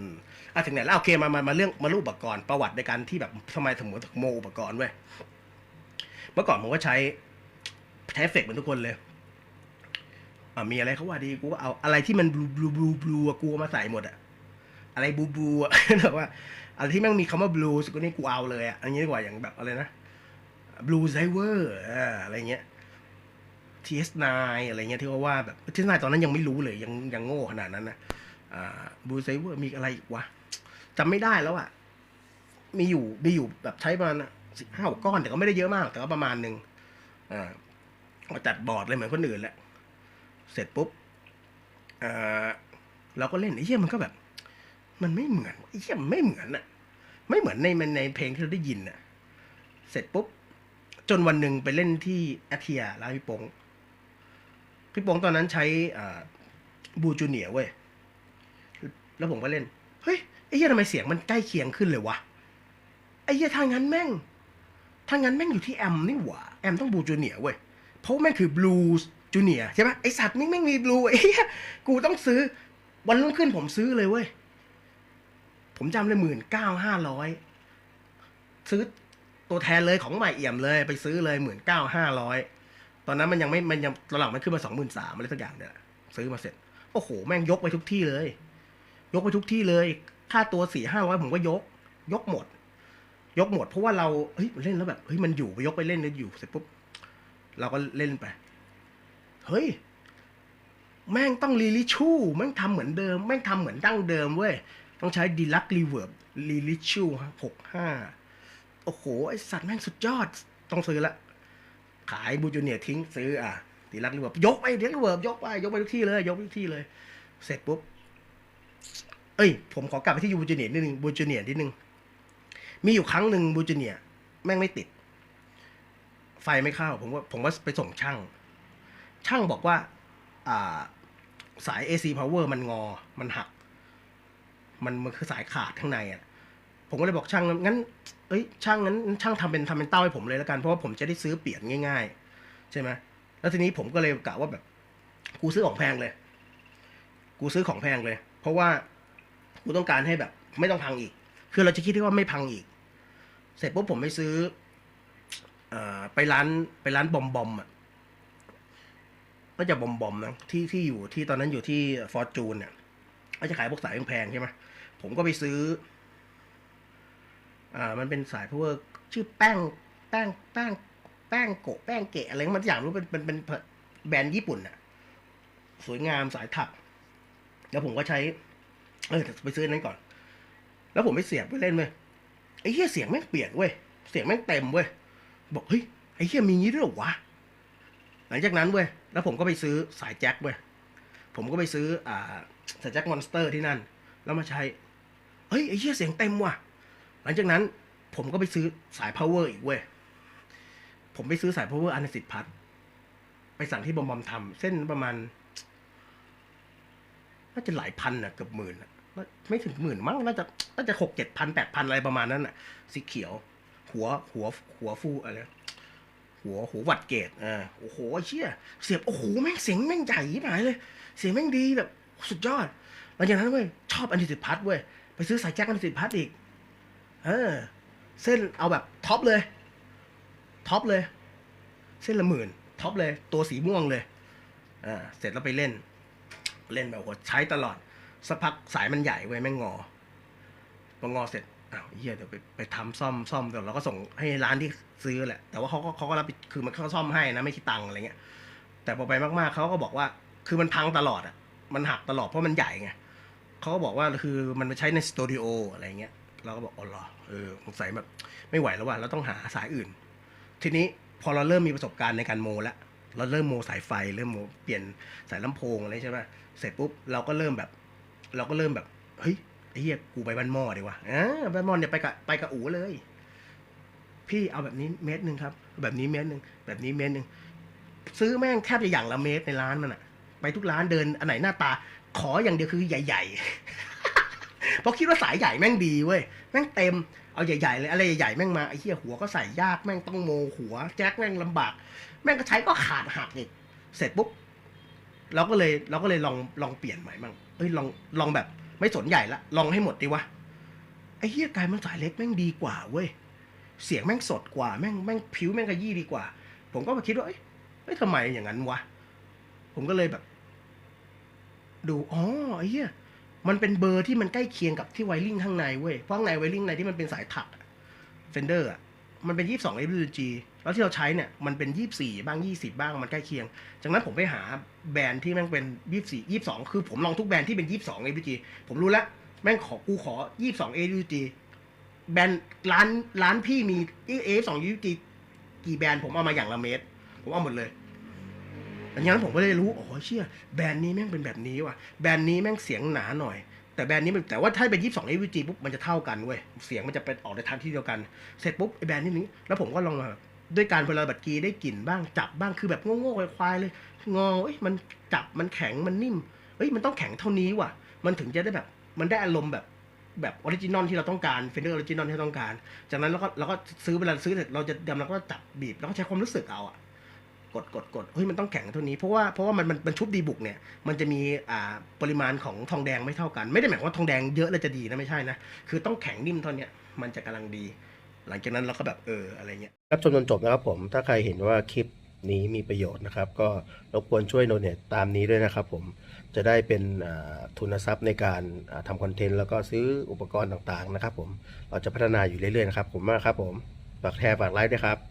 อืมอะถึงไหนแล้วโอเคมามามาเรื่องมารูปอุปกรณ์ประวัติในการที่แบบทำไมถึงถึงโมอุปกรณ์เว้ยเมื่อก่อนผมก็ใช้ใช้เอฟเฟกต์เหมือนทุกคนเลยอะมีอะไรเขาว่าดีกูก็เอาอะไรที่มันบลูบลูบลูบลูกูมาใส่หมดอะอะไรบลูบลูอะแบบว่าอะไรที่แม่งมีคำว่าบลูสกูนี่กูเอาเลยอะอันนี้ดีกว่าอย่างแบบอะไรนะบลูไซเวอร์อะไรเงี้ย TS9 อะไรเงี้ยที่ว่าว่าแบบ TS9 ตอนนั้นยังไม่รู้เลยยังยังโง่ขนาดนั้นนะ บูไซเวอร์มีอะไรอีกวะจำไม่ได้แล้วอะมีอยู่มีอยู่แบบใช้ประมาณสิบห้าก้อนแต่ก็ไม่ได้เยอะมาก แต่ก็ประมาณหนึ่งอ่าจัดบอร์ดเลยเหมือนคนอื่นแหละ เสร็จปุ๊บอ่าเราก็เล่นไอ้เหี้ยมันก็แบบ มันไม่เหมือนไอ้เหี้ยมันไม่เหมือนอะไม่เหมือนในในในเพลงที่เราได้ยินอะเสร็จปุ๊บ จนวันหนึ่งไปเล่นที่แอทเทียร้านพี่โปงพี่โปงตอนนั้นใช้อ่าบูจูเนียเว้ย แล้วผมก็เล่น เฮ้ยไอ้เหี้ยทำไมเสียงมันใกล้เคียงขึ้นเลยวะ ไอ้เหี้ยทางงั้นแม่ง ทางงั้นแม่งอยู่ที่แอมนี่หว่า แอมต้องบูจูเนียเว้ย เพราะแม่งคือบลูจูเนียใช่ปะไอสัตว์นี่แม่งมีบลูไอ้เหี้ยกูต้องซื้อ วันรุ่งขึ้นผมซื้อเลยเว้ย ผมจำเลยหมื่นเก้าห้าร้อยซื้อตัวแทนเลยของใหม่เอี่ยมเลยไปซื้อเลยหมื่นเก้าห้าร้อยตอนนั้นมันยังไม่มันยังตอนหลังมันขึ้นมาสองหมื่นสามอะไรสักอย่างเนี่ยซื้อมาเสร็จ โอ้โห แม่งยกไปทุกที่เลย ยกไปทุกที่เลย ค่าตัวสี่ห้าร้อยผมก็ยก ยกหมด ยกหมด เพราะว่าเราเฮ้ยเล่นแล้วแบบเฮ้ยมันอยู่ไปยกไปเล่นแล้วอยู่เสร็จปุ๊บเราก็เล่นไป เฮ้ย แม่งต้องรีลิชูแม่งทำเหมือนเดิม แม่งทำเหมือนดั้งเดิมเว้ย ต้องใช้ดีลักรีเวิร์บรีลิชูหกห้าโอ้โห ไอสัตว์แม่งสุดยอด ต้องซื้อละ ขายบูจูเนียทิ้งซื้ออะตีรักรีเวิร์บยกไปเรียกรีเวิร์บยกไป ยกไปทุกที่เลย ยกไปทุกที่เลย เสร็จปุ๊บ เอ้ย ผมขอกลับไปที่บูจูเนียนิดนึงบูจูเนียนิดนึง มีอยู่ครั้งหนึ่งบูจูเนียแม่งไม่ติด ไฟไม่เข้า ผมว่าผมว่าไปส่งช่าง ช่างบอกว่า อ่า สาย AC power มันงอ มันหัก มันมันคือสายขาดข้างในอะ ผมก็เลยบอกช่างงั้น เอ้ย ช่างงั้น ช่างทำเป็นทำเป็นเต้าให้ผมเลยแล้วกัน เพราะว่าผมจะได้ซื้อเปลี่ยนง่าย ๆ ใช่ไหมแล้วทีนี้ผมก็เลยกะว่าแบบ กูซื้อของแพงเลย กูซื้อของแพงเลย เพราะว่ากูต้องการให้แบบ ไม่ต้องพังอีก คือเราจะคิดได้ว่าไม่พังอีก เสร็จปุ๊บผมไปซื้ออไปร้านไปร้านบอมบอมอะก็จะบอมบอมนะที่ที่อยู่ที่ตอนนั้นอยู่ที่ฟอร์จูนเนี่ยก็จะขายพวกสายแพงใช่ไหมผมก็ไปซื้อ อ่า มันเป็นสายพว่าชื่อแป้ง แป้ง แป้ง แป้งโกะแป้งเกะอะไรมันอย่างรู้เป็นเป็นเป็นแบรนด์ญี่ปุ่นอะสวยงามสายถัก แล้วผมก็ใช้ เออไปซื้อนั้นก่อน แล้วผมไปเสียบไปเล่นเว้ยไอ้เหี้ยเสียงแม่งเปลี่ยนเว้ยเสียงแม่งเต็มเว้ยบอกเฮ้ยไอ้เหี้ยมีงี้ด้วยหรอวะหลังจากนั้นเว้ยแล้วผมก็ไปซื้อสายแจ็คเว้ยผมก็ไปซื้อ อ่าสายแจ็คมอนสเตอร์ที่นั่น แล้วมาใช้เฮ้ยไอ้เหี้ยเสียงเต็มว่ะ หลังจากนั้นผมก็ไปซื้อสาย power อีกเว้ยผมไปซื้อสาย power อันสิบพัทไปสั่งที่บอมบอมทำเส้นประมาณ น่าจะหลายพันอะเกือบหมื่นอะไม่ถึงหมื่นมั้งน่าจะน่าจะหกเจ็ดพันแปดพันอะไรประมาณนั้นอะสีเขียว หัวหัวหัวฟูอะไรหัวหัววัดเกตอ่าโอ้โหไอ้เชี่ยเสียบโอ้โหแม่งเสียงแม่งใหญ่ยิ่หายเลย เสียงแม่งดีแบบสุดยอดหลังจากนั้นเว้ยชอบอันสิพัทเว้ยไปซื้อสายแจ็คอันสิพัทอีกเออ เส้นเอาแบบท็อปเลยท็อปเลย เส้นละหมื่นท็อปเลย ตัวสีม่วงเลยอ่าเสร็จแล้วไปเล่น เล่นแบบโหใช้ตลอดสักพักสายมันใหญ่เว้ยแม่งงอพองอเสร็จอ้าวเฮียเดี๋ยวไปไปทำซ่อมซ่อมเดี๋ยวเราก็ส่งให้ร้านที่ซื้อแหละแต่ว่าเขาก็เขาก็รับคือมันเขาซ่อมให้นะไม่คิดตังค์อะไรเงี้ย แต่พอไปมากๆเขาก็บอกว่า คือมันพังตลอดอะมันหักตลอดเพราะมันใหญ่ไงเขาก็บอกว่าคือมันมาใช้ในสตูดิโออะไรเงี้ยเราก็บอกอ๋อเหรอเออสงสัยแบบไม่ไหวแล้วว่ะเราต้องหาสายอื่น ทีนี้พอเราเริ่มมีประสบการณ์ในการโมแล้ว เราเริ่มโมสายไฟ เริ่มโมเปลี่ยนสายลำโพงอะไรใช่ไหมเสร็จปุ๊บเราก็เริ่มแบบ เราก็เริ่มแบบเฮ้ยไอ้เหี้ยกูไปบ้านหม้อดีกว่าอ่าบ้านหม้อเนี่ยไปกับไปกับอู๋เลย พี่เอาแบบนี้เมตรหนึ่งครับ แบบนี้เมตรหนึ่งแบบนี้เมตรหนึ่งซื้อแม่งแทบจะอย่างละเมตรในร้านมันอะไปทุกร้านเดินอันไหนหน้าตา ขออย่างเดียวคือใหญ่ ๆ เพราะคิดว่าสายใหญ่แม่งดีเว้ยแม่งเต็มเอาใหญ่ๆเลยอะไรใหญ่ๆแม่งมาไอ้เหี้ยหัวก็ใส่ยากแม่งต้องโมหัวแจ็คแม่งลำบาก แม่งก็ใช้ก็ขาดหักอีกเสร็จปุ๊บเราก็เลยเราก็เลยลองลองเปลี่ยนใหม่บ้งเอ้ยลองลองแบบ ไม่สนใหญ่ละลองให้หมดดีวะไอ้เฮียกายมันสายเล็กแม่งดีกว่าเว้ยเสียงแม่งสดกว่าแม่งแม่งผิวแม่งกระยี่ดีกว่า ผมก็มาคิดว่าเอ้ยเอ้ยทำไมอย่างนั้นวะผมก็เลยแบบ ดูอ๋อไอ้เหี้ย มันเป็นเบอร์ที่มันใกล้เคียงกับที่ไวริ่งข้างในเว้ยเพราะข้างในไวริ่งในที่มันเป็นสายถักเฟนเดอร์อะมันเป็น 22 AWG แล้วที่เราใช้เนี่ยมันเป็น 24 บ้าง 20 บ้างมันใกล้เคียง จากนั้นผมไปหาแบรนด์ที่แม่งเป็น 24 22 คือผมลองทุกแบรนด์ที่เป็น 22 AWG ผมรู้แล้วแม่งขอกูขอ 22 AWG แบรนด์ร้านร้านพี่มี A2 AWG กี่แบรนด์ผมเอามาอย่างละเมตรผมเอาหมดเลย ดังนั้นผมก็เลยรู้ อ๋อเชี่ยแบรนด์นี้แม่งเป็นแบบนี้ว่ะ แบรนด์นี้แม่งเสียงหนาหน่อย แต่แบรนด์นี้แต่ว่าถ้าเป็น22 AVG ปุ๊บมันจะเท่ากันเว้ย เสียงมันจะเป็นออกในทางที่เดียวกัน เสร็จปุ๊บไอ้แบรนด์นี้นี้แล้วผมก็ลองมาด้วยการเวลาบัดกีได้กลิ่นบ้างจับบ้างคือแบบโง่ๆควายๆเลย งอเอ้ยมันจับมันแข็งมันนิ่มเอ้ยมันต้องแข็งเท่านี้ว่ะ มันถึงจะได้แบบมันได้อารมณ์แบบแบบออริจินอลที่เราต้องการเฟนเดอร์ออริจินอลที่เราต้องการ จากนั้นเราก็เราก็ซื้อเวลาซื้อเสร็จเราจะดำเราก็จับบีบแล้วก็ใช้ความรู้สึกเอาอะ กดกดกดเฮ้ยมันต้องแข็งเท่านี้เพราะว่าเพราะว่ามันมันมันชุบดีบุกเนี่ยมันจะมีอ่าปริมาณของทองแดงไม่เท่ากัน ไม่ได้หมายความว่าทองแดงเยอะแล้วจะดีนะไม่ใช่นะคือต้องแข็งนิ่มเท่านี้มันจะกำลังดี หลังจากนั้นเราก็แบบเอออะไรเงี้ยรับชมจนจบนะครับผมถ้าใครเห็นว่าคลิปนี้มีประโยชน์นะครับ ก็รบกวนช่วยโดเนทตามนี้ด้วยนะครับ ผมจะได้เป็นทุนทรัพย์ในการทำคอนเทนต์แล้วก็ซื้ออุปกรณ์ต่างๆนะครับ ผมเราจะพัฒนาอยู่เรื่อยๆนะครับผมมากครับผมฝากแชร์ฝากไลค์ด้วยครับ